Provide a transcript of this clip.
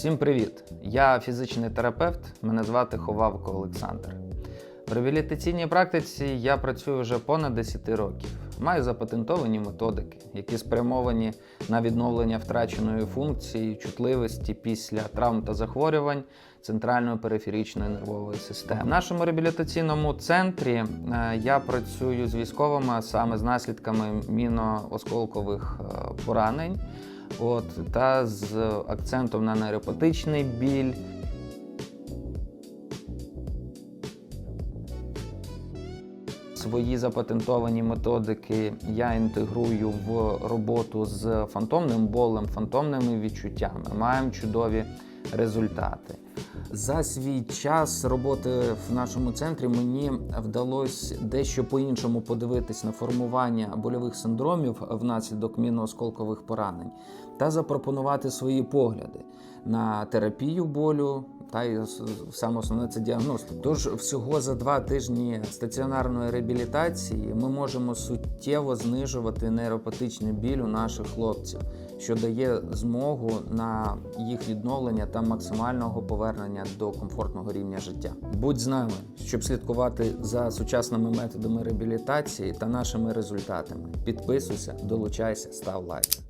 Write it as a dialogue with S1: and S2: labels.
S1: Всім привіт! Я фізичний терапевт, мене звати Ховавко Олександр. В реабілітаційній практиці я працюю вже понад 10 років. Маю запатентовані методики, які спрямовані на відновлення втраченої функції, чутливості після травм та захворювань центральної периферичної нервової системи. В нашому реабілітаційному центрі е, я працюю з військовими, саме з наслідками міноосколкових е, поранень. От, та з акцентом на нейропатичний біль. Свої запатентовані методики я інтегрую в роботу з фантомним болем, фантомними відчуттями. Маємо чудові результати. За свій час роботи в нашому центрі мені вдалося дещо по-іншому подивитись на формування больових синдромів внаслідок міноосколкових поранень та запропонувати свої погляди на терапію болю. Та й саме основне це діагностика. Тож всього за два тижні стаціонарної реабілітації ми можемо суттєво знижувати нейропатичний біль у наших хлопців, що дає змогу на їх відновлення та максимального повернення до комфортного рівня життя. Будь з нами, щоб слідкувати за сучасними методами реабілітації та нашими результатами. Підписуйся, долучайся, став лайк.